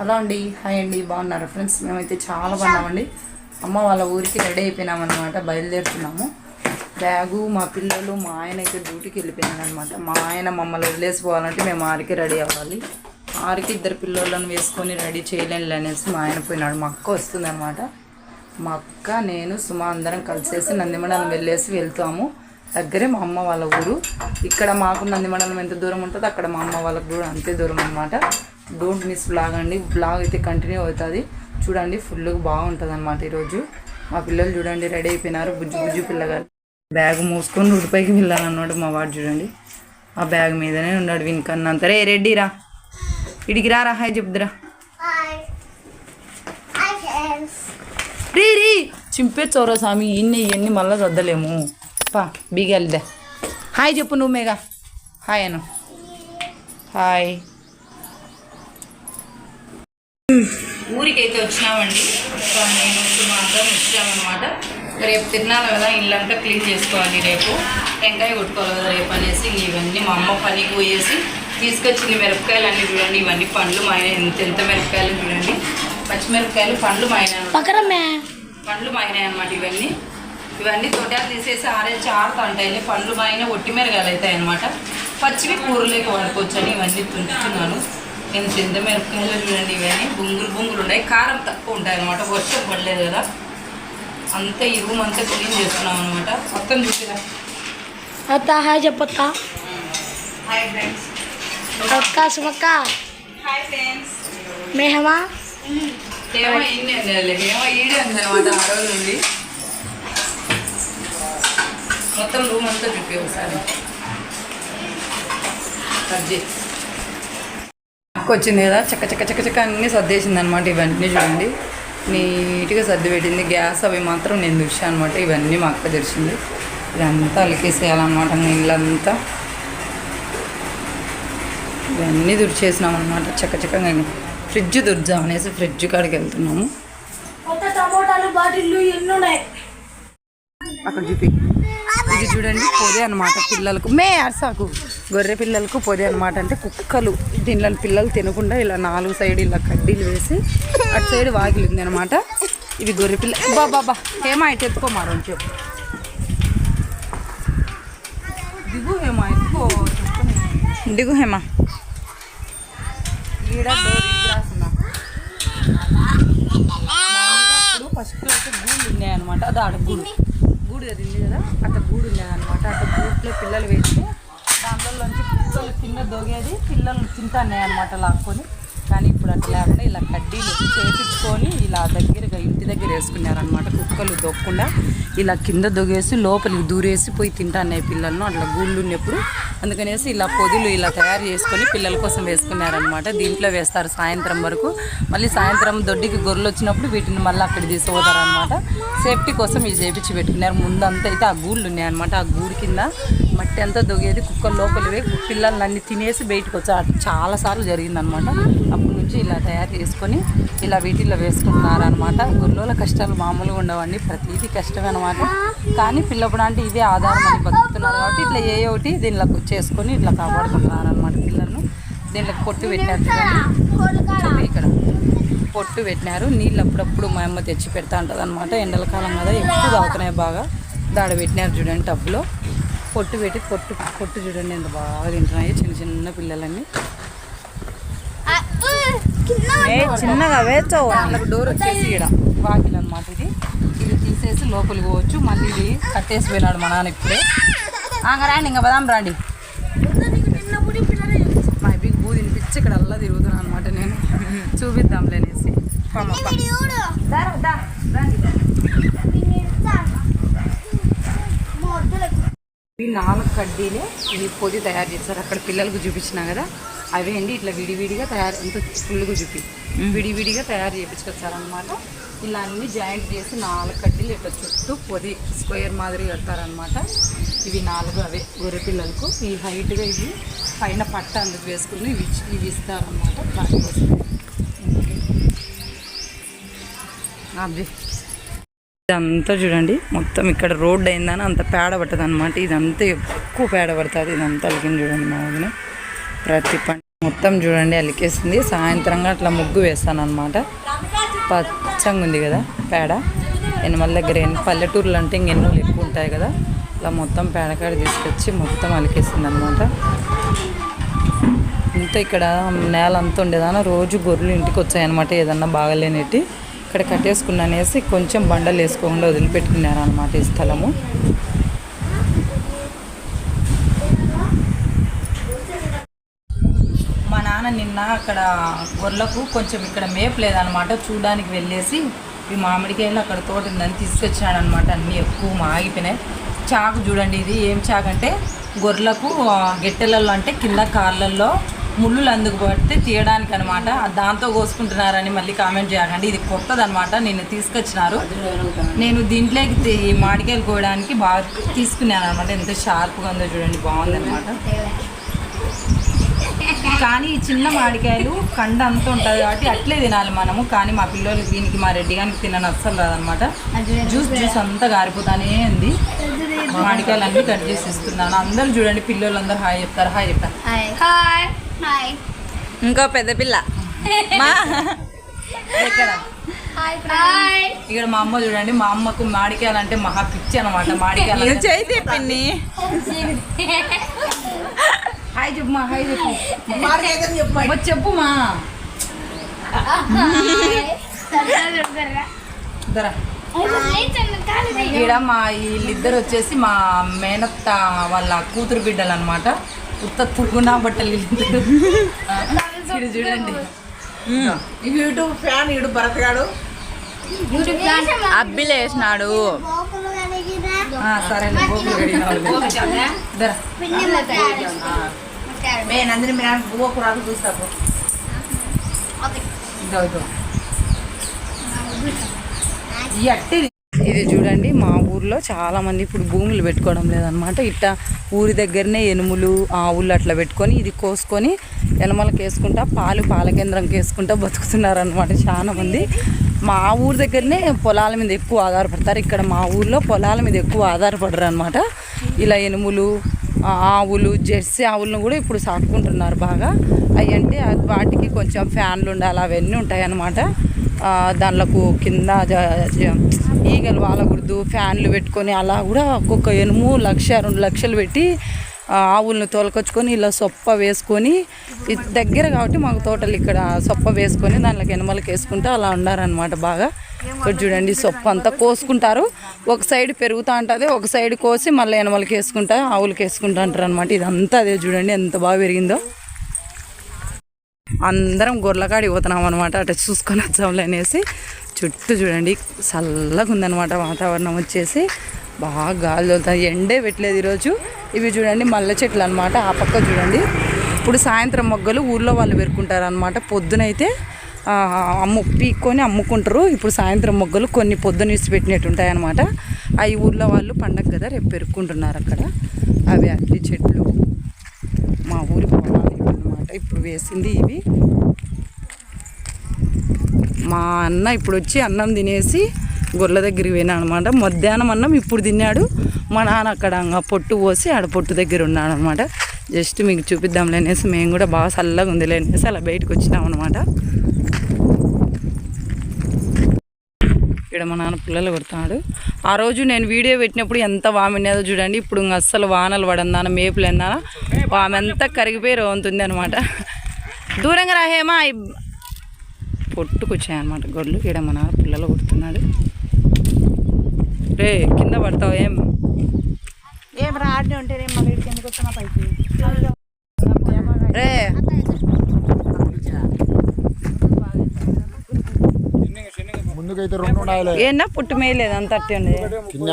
Hello అండి. Hi అండి. బాగున్నారు ఫ్రెండ్స్? మేమైతే చాలా బాగున్నామండి. అమ్మ వాళ్ళ ఊరికి రెడీ అయిపోయినాం అనమాట బయలుదేరుతున్నాము. బ్యాగు మా పిల్లలు మా ఆయన అయితే డ్యూటీకి వెళ్ళిపోయినారనమాట మా ఆయన మమ్మల్ని వదిలేసిపోవాలంటే మేము ఆరికి రెడీ అవ్వాలి. ఆరికి ఇద్దరు పిల్లలను వేసుకొని రెడీ చేయలేను అనేసి మా ఆయన పోయినాడు. మా అక్క వస్తుందన్నమాట. మా అక్క నేను సుమ అందరం కలిసేసి నందిమండలం వెళ్ళేసి వెళ్తాము. దగ్గరే మా అమ్మ వాళ్ళ ఊరు. ఇక్కడ మాకు నందిమండలం ఎంత దూరం ఉంటుందో అక్కడ మా అమ్మ వాళ్ళకు కూడా అంతే దూరం అనమాట డోంట్ మిస్ బ్లాగ్ అండి. బ్లాగ్ అయితే కంటిన్యూ అవుతుంది. చూడండి ఫుల్గా బాగుంటుంది అనమాట ఈరోజు. మా పిల్లలు చూడండి రెడీ అయిపోయినారు. బుజ్జు బుజ్జు పిల్లగారు బ్యాగ్ మూసుకొని ఉడిపైకి వెళ్ళాలన్నాడు మా వాడు చూడండి. ఆ బ్యాగ్ మీదనే ఉన్నాడు వినికన్నంత. రే రెడ్డి రా. ఇడికి రారా హాయ్ చెప్దురా. రీ రీ. చింపే చోరా స్వామి ఇన్ని ఇవన్నీ మళ్ళీ వద్దలేము పా బీగెళ్దా హాయ్ చెప్పు నువ్వు మేఘా. హాయ్ అను. హాయ్. ఊరికైతే వచ్చినామండి. నేను సుమా అందరం వచ్చామన్నమాట రేపు తిన్నాను కదా ఇల్లంతా క్లీన్ చేసుకోవాలి రేపు. టెంకాయ కొట్టుకోవాలి కదా రేపు అనేసి ఇవన్నీ మా అమ్మ పనికి పోయేసి తీసుకొచ్చిన మిరపకాయలు అన్నీ చూడండి. ఇవన్నీ పండ్లు మా ఆయన ఎంత ఎంత మిరపకాయలు చూడండి. పచ్చిమిరపకాయలు పండ్లు మా ఆయన పండ్లు మాగినాయి అనమాట ఇవన్నీ. ఇవన్నీ తొట్టాలు తీసేసి ఆరేసి ఆరుతా ఉంటాయి పండ్లు మాగిన ఒట్టి మిరగాయలు అవుతాయి అనమాట పచ్చివి కూరలోకి వాడుకోవచ్చు అని ఇవన్నీ తుంచుతున్నాను నేను చింత మిరపకాయలు చూడండి ఇవన్నీ బొంగులు బొంగులు ఉన్నాయి. కారం తక్కువ ఉంటాయి అనమాట వర్షం పడలేదు కదా. అంతా ఈ రూమ్ అంతా క్లీన్ చేస్తున్నాం అనమాట మొత్తం చూసిరా అత్త హాయ్ చెప్పక్క. Hi friends. అక్క సుమక్క హాయ్ ఫ్రెండ్స్. మేహమా? ఏమో ఇన్ని అండి ఏమో ఈడే ఉందన్నమాట ఆ రోజు నుండి. మొత్తం రూమ్ అంతా చూపి ఒకసారి. సర్ది అక్క వచ్చింది కదా చక్క చక్క చక్క చక్క అన్నీ సర్దేసింది అనమాట ఇవన్నీ చూడండి. నీట్గా సర్ది పెట్టింది గ్యాస్ అవి మాత్రం నేను చూసాను అనమాట ఇవన్నీ మా అక్క తెరిచింది. ఇదంతా అలికేసేయాలన్నమాట నీళ్ళంతా. ఇవన్నీ దుడిచేసినాం అనమాట చక్క చక్కగా ఫ్రిడ్జ్ దుర్జాం అనేసి ఫ్రిడ్జ్ కాడికి వెళ్తున్నాము. కొత్త టమోటాలు బాటిల్లు ఎన్ని ఉన్నాయి అక్కడ చూపి. ఇది చూడండి పొదే అనమాట పిల్లలకు. మే అరసాకు. గొర్రె పిల్లలకు పొదే అనమాట అంటే కుక్కలు. దీనిలో పిల్లలు తినకుండా ఇలా నాలుగు సైడ్ ఇలా కడ్డీలు వేసి అటు సైడ్ వాకిలి ఉంది అనమాట ఇవి గొర్రె పిల్ల బా బాబా హేమా ఇటు ఎత్తుకోమారు అని చెప్పు. దిగు హేమా ఎత్తుకో. దిగు హేమా. ఈడ ఫస్ట్ అయితే గూళ్ళు ఉన్నాయన్నమాట అది ఆడ గూడు అది ఉంది కదా అక్కడ గూడు ఉన్నాయన్నమాట అక్కడ గూట్లో పిల్లలు వేస్తే దాంట్లోంచి పిల్లలు కింద దొగేది పిల్లలు తింటాన్నాయి అనమాట లాక్కొని. కానీ ఇప్పుడు అట్లా లేకుండా ఇలా కడ్డీలు చేపించుకొని ఇలా దగ్గరగా ఇంటి దగ్గర వేసుకున్నారనమాట కుక్కలు దొక్కకుండా ఇలా కింద దొగేసి లోపలికి దూరేసి పోయి తింటాన్నాయి పిల్లలను. అట్లా గూళ్ళు ఉన్నప్పుడు అందుకనేసి ఇలా పొదులు ఇలా తయారు చేసుకొని పిల్లల కోసం వేసుకున్నారనమాట దీంట్లో వేస్తారు సాయంత్రం వరకు. మళ్ళీ సాయంత్రం దొడ్డికి గొర్రెలు వచ్చినప్పుడు వీటిని మళ్ళీ అక్కడ తీసుకుపోతారనమాట సేఫ్టీ కోసం ఇవి చేపించి పెట్టుకున్నారు. ముందంతా అయితే ఆ గూళ్ళు ఉన్నాయన్నమాట. ఆ గూడు కింద మట్టి అంతా దొగేది కుక్కలు లోపలివే పిల్లల్ని అన్ని తినేసి బయటకు వచ్చి చాలాసార్లు జరిగిందనమాట అప్పటి నుంచి ఇలా తయారు చేసుకొని ఇలా వీటిల్లో వేసుకుంటున్నారు అనమాట కష్టాలు మామూలుగా ఉండవండి ప్రతిదీ కష్టమే అనమాట కానీ పిల్లప్పుడు అంటే ఇదే ఆధారం అని బతుకుతున్నారు కాబట్టి ఇట్లా ఏ ఒకటి దీనిలో చేసుకొని ఇట్లా కాపాడుకుంటున్నారు అనమాట పిల్లలను. దీంట్లో పొట్టు పెట్టారు చూడండి ఇక్కడ. పొట్టు పెట్టినారు నీళ్ళు అప్పుడప్పుడు మా అమ్మ తెచ్చి పెడతా ఉంటుంది అనమాట ఎండల కాలం కదా ఎక్కువ తాగుతున్నాయి బాగా. దాడ పెట్టినారు చూడండి టబ్లో. పొట్టు పెట్టి పొట్టు పొట్టు చూడండి ఎంత బాగా తింటున్నాయి చిన్న చిన్న పిల్లలన్నీ. చిన్నగా వేచో వాళ్ళకి డోర్ వచ్చేసి ఇక్కడ వాకిల్ అనమాట ఇది. ఇది తీసేసి లోపలికి పోవచ్చు. మళ్ళీ ఇది కట్టేసి పోయినాడు మా నాన్న ఇప్పుడే. రాండి ఇంకా బదాం రాండి. మా బిగ్ బూ తినిపించి ఇక్కడ అల్లా తిరుగుతున్నాను అనమాట నేను. చూపిద్దాంలే అనేసి. పామప్ప. ఇవి నాలుగు కడ్డీలే ఇవి పొది తయారు చేస్తారు అక్కడ పిల్లలకు చూపించినా కదా అవే అండి ఇట్లా విడివిడిగా తయారు ఎంత ఫుల్గా చూపి విడివిడిగా తయారు చేయించుకొచ్చారనమాట ఇలా అన్ని జాయింట్ చేసి నాలుగు కడ్డీలు ఇట్లా చుట్టూ పొది స్క్వేర్ మాదిరి కడతారనమాట ఇవి నాలుగు అవే గొర్రె పిల్లలకు. ఈ హైట్గా ఇవి పైన పట్ట అందుకు వేసుకుని ఇవి ఇవి ఇస్తారనమాట దానికోసం. ఇదంతా చూడండి మొత్తం ఇక్కడ రోడ్ అయిందని అంత పేడ పట్టదు అనమాట ఇదంతా ఎక్కువ పేడ పడుతుంది ఇదంతా అలికింది చూడండి మా వదిన. ప్రతి పంట మొత్తం చూడండి అలికేసింది. సాయంత్రంగా అట్లా ముగ్గు వేస్తాను అనమాట పచ్చంగా ఉంది కదా పేడ. ఎనమల దగ్గర ఎన్ని పల్లెటూర్లు అంటే ఇంకెన్నోళ్ళు ఎక్కువ ఉంటాయి కదా. ఇలా మొత్తం పేడకాడ తీసుకొచ్చి మొత్తం అలికేసింది అనమాట ఇంత ఇక్కడ నేల అంతా ఉండేదాన. రోజు గొర్రెలు ఇంటికి వచ్చాయన్నమాట ఏదన్నా బాగలేనిటి. ఇక్కడ కట్టేసుకున్నానేసి కొంచెం బండలు వేసుకోకుండా వదిలిపెట్టుకున్నారు అనమాట ఈ స్థలము. మా నాన్న నిన్న అక్కడ గొర్రెలకు కొంచెం ఇక్కడ మేపు లేదనమాట చూడడానికి వెళ్ళేసి ఈ మామిడికాయలు అక్కడ తోట ఉందని తీసుకొచ్చాడనమాట అన్నీ ఎక్కువ మాగిపోయినాయి చాకు చూడండి ఇది. ఏం చాకు అంటే గొర్రెలకు గెట్టెలలో అంటే కింద కాళ్ళల్లో ముళ్ళులు అందుకు పడితే తీయడానికి అనమాట దాంతో కోసుకుంటున్నారని మళ్ళీ కామెంట్ చేయకండి ఇది కొత్తది అనమాట నేను తీసుకొచ్చినారు. నేను దీంట్లోకి మాడికాయలు ఈ కోయడానికి బాగా తీసుకున్నాను అనమాట ఎంత షార్ప్గా ఉందో చూడండి. బాగుంది అనమాట కానీ ఈ చిన్న మాడికాయలు కండ అంత ఉంటుంది కాబట్టి అట్లే తినాలి మనము. కానీ మా పిల్లలు దీనికి మా రెడ్డి గారికి తినని అస్సలు రాదనమాట. జ్యూస్ జ్యూస్ అంతా గారిపోతానే ఉంది. మామిడికాయలు అన్నీ కట్ చేసి ఇస్తున్నాను. అందరూ చూడండి పిల్లలు అందరూ హాయ్ చెప్తారు హాయ్ చెప్తారు. హాయ్. హాయ్ ఇంకో పెద్ద పిల్ల. మా ఎక్కడ? హాయ్ ఇక్కడ మా అమ్మ చూడండి మా అమ్మకు మామిడికాయలు అంటే మహా పిచ్చి అనమాట మామిడికాయలు చేతి పిన్ని? హాయ్ చెప్పు. మా హాయ్ చెప్పు. చెప్పు మా దరా. ఈడ మా వీళ్ళిద్దరు వచ్చేసి మా మేనత్త వాళ్ళ కూతురు బిడ్డలు అనమాట ఉత్త తుగునా బట్టలు ఈడ చూడండి. యూట్యూబ్ ఫ్యాన్ ఇడు భరతగాడు అబ్బిలు వేసినాడు. ఆ, సరే అందరి మీరు బువ్వకు రాకు చూస్తాకు ఇదో ఇదో. ఈ అట్టిది ఇది చూడండి మా ఊర్లో చాలామంది ఇప్పుడు భూములు పెట్టుకోవడం లేదనమాట. ఇట్ట ఊరి దగ్గరనే ఎనుములు ఆవులు అట్లా పెట్టుకొని ఇది కోసుకొని ఎనమలకు వేసుకుంటా పాలు పాల కేంద్రంకి వేసుకుంటా బతుకుతున్నారనమాట చాలామంది. మా ఊరి దగ్గరనే పొలాల మీద ఎక్కువ ఆధారపడతారు. ఇక్కడ మా ఊర్లో పొలాల మీద ఎక్కువ ఆధారపడరు అనమాట ఇలా ఎనుములు ఆవులు జెర్సీ ఆవులను కూడా ఇప్పుడు సాకుకుంటున్నారు బాగా. అవి అంటే వాటికి కొంచెం ఫ్యాన్లు ఉండాలి అవన్నీ ఉంటాయన్నమాట దానిలకు కింద జ- ఈగలు వాలకూడదు ఫ్యాన్లు పెట్టుకొని అలా కూడా ఒక్కొక్క ఎనుము లక్ష రెండు లక్షలు పెట్టి ఆవులను తోలుకొచ్చుకొని ఇలా సొప్ప వేసుకొని దగ్గర కాబట్టి మాకు తోటలు ఇక్కడ సొప్ప వేసుకొని దాంట్లోకి ఎనుమలకి వేసుకుంటే అలా ఉండారనమాట బాగా. ఇక్కడ చూడండి సొప్ప అంతా కోసుకుంటారు. ఒక సైడ్ పెరుగుతూ ఉంటుంది ఒక సైడ్ కోసి మళ్ళీ ఎనమలకి వేసుకుంటా ఆవులకి వేసుకుంటా అంటారు అనమాట ఇదంతా అదే చూడండి ఎంత బాగా పెరిగిందో. అందరం గొర్రెకాడి పోతున్నాం అనమాట అటు చూసుకొని వచ్చాంలే అనేసి చుట్టూ చూడండి చల్లగా ఉందనమాట వాతావరణం వచ్చేసి. బాగా గాలి తోలుతుంది. ఎండే పెట్టలేదు ఈరోజు. ఇవి చూడండి మల్లె చెట్లు అనమాట ఆ పక్క చూడండి. ఇప్పుడు సాయంత్రం మొగ్గలు ఊర్లో వాళ్ళు పెరుకుంటారు అనమాట పొద్దునైతే అమ్ము పీక్కొని అమ్ముకుంటారు. ఇప్పుడు సాయంత్రం మొగ్గలు కొన్ని పొద్దున ఇసి పెట్టినట్టు ఉంటాయి అనమాట అవి ఊర్లో వాళ్ళు పండగ కదా రేపు పెరుక్కుంటున్నారు అక్కడ. అవి అన్ని చెట్లు. మా ఊరి పొలాలు ఇప్పుడు వేసింది ఇవి. మా అన్న ఇప్పుడు వచ్చి అన్నం తినేసి గొర్రెల దగ్గరికి పోయినా అనమాట మధ్యాహ్నం అన్నం ఇప్పుడు తిన్నాడు. మా నాన్న అక్కడ పొట్టు పోసి ఆడ పొట్టు దగ్గర ఉన్నాడు అనమాట జస్ట్ మీకు చూపిద్దాం అనేసి మేము కూడా బాగా చల్లగా ఉంది అనేసి అలా బయటకు వచ్చినాం అనమాట ఇక్కడ మా నాన్న పిల్లలు కొడుతున్నాడు. ఆ రోజు నేను వీడియో పెట్టినప్పుడు ఎంత వామినేదో చూడండి. ఇప్పుడు ఇంక అస్సలు వానలు పడందాన మేపులు ఎందానా. ఆమె అంతా కరిగిపోయి రోంతుంది అనమాట దూరంగా రాహేమా పొట్టుకొచ్చాయన్నమాట గొడ్లు ఇక్కడ మా నాన్న పిల్లలు కొడుతున్నాడు రే కింద పడతావు ఏం? ఏం రాడిని ఉంటే పైకి? రే. ముందుకైతే రెండు ఏనా పుట్టు మేయలేదు అంత అట్టే ఉంది కింద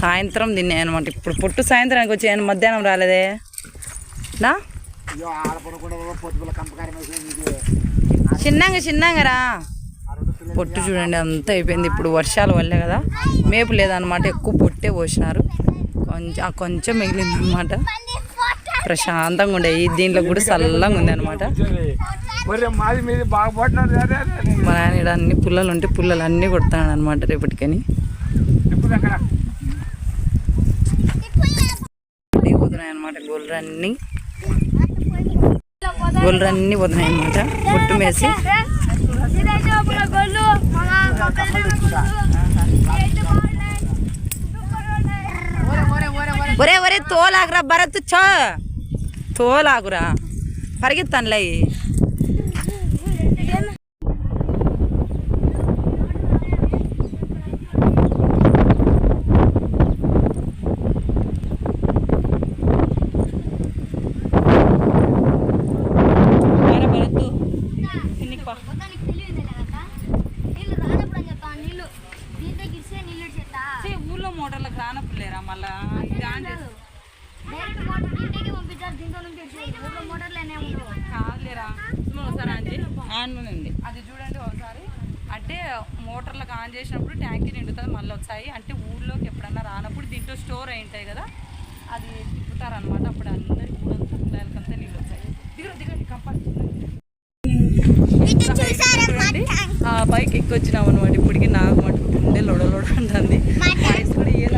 సాయంత్రం తిన్నాయి అనమాట ఇప్పుడు పుట్టు సాయంత్రానికి వచ్చాయని మధ్యాహ్నం రాలేదే? నా చిన్నగా చిన్నగా రా. పొట్టు చూడండి అంతా అయిపోయింది. ఇప్పుడు వర్షాలు వల్లే కదా. మేపు లేదనమాట ఎక్కువ పొట్టే పోసినారు. కొంచెం కొంచెం మిగిలింది అనమాట ప్రశాంతంగా ఉండే. ఈ దీంట్లో కూడా చల్లగా ఉంది అనమాట మాది మీది బాగా పడినారు మా నాయన అన్ని పుల్లలు ఉంటే పుల్లలు అన్నీ కొడతాడు అనమాట రేపటికని. పోతున్నాయి అనమాట గొర్రెలు అన్నీ గొర్రెలు వదినాయి అనమాట పొట్టు మేసి. ఒరే ఒరే తోలాగురా భరత్ చో తోలాగురా. పరిగెత్తానులే భరత్ కిందికి పా ఛీ, ఊళ్ళో మోటార్లకు రానప్పుడు లేరా మళ్ళా ఇది ఆన్ చేసి కాదులేరా సుమా ఒకసారి ఆన్ చేయి ఆన్ ఉంది అది చూడండి ఒకసారి అంటే మోటార్లకు ఆన్ చేసినప్పుడు ట్యాంక్ నిండుతుంది మళ్ళీ వచ్చాయి అంటే ఊళ్ళోకి ఎప్పుడన్నా రానప్పుడు దీంట్లో స్టోర్ అయి ఉంటాయి కదా అది తిప్పుతారనమాట అప్పుడు అందరి ఊరంతా పిల్లలకంతా నీళ్ళు వచ్చాయి దిగరు దిగండి ఆ బైక్ ఎక్కొచ్చినాం అనమాట ఇప్పటికి నాకు మటుకు గుండె లొడలోడ ఉంటుంది కూడా ఏ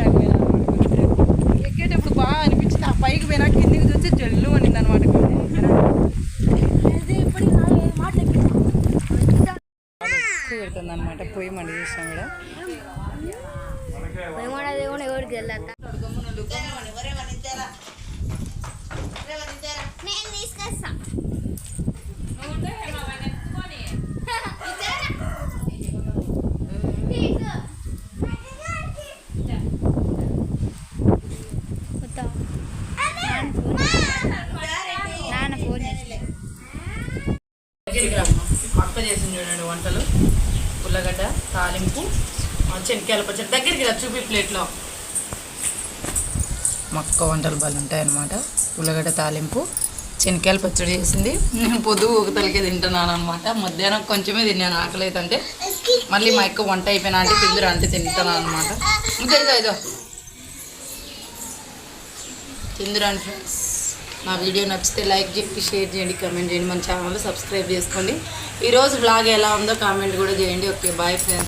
सांगड्या తాలింపు ఆ, శనక్కాయల పచ్చడి దగ్గరికి రా చూపి ప్లేట్లో. మక్క వంటలు బాగా ఉంటాయన్నమాట. ఉల్లగడ్డ తాలింపు శనక్కాయల పచ్చడి చేసింది. నేను పొద్దు ఒకతలకే తింటున్నాను అనమాట మధ్యాహ్నం కొంచెమే తిన్నాను ఆకలి అయితే అంటే మళ్ళీ మా ఎక్కువ వంట అయిపోయినా అంటే తిందురా అంటే తింటున్నాను అనమాట ఇదో ఇదో ఇదో తిందురాండి ఫ్రెండ్స్ నా వీడియో నచ్చితే లైక్ చేయండి షేర్ చేయండి కామెంట్ చేయండి. మన ఛానల్ సబ్స్క్రైబ్ చేసుకోండి. ఈరోజు బ్లాగ్ ఎలా ఉందో కామెంట్ కూడా చేయండి. Okay bye friends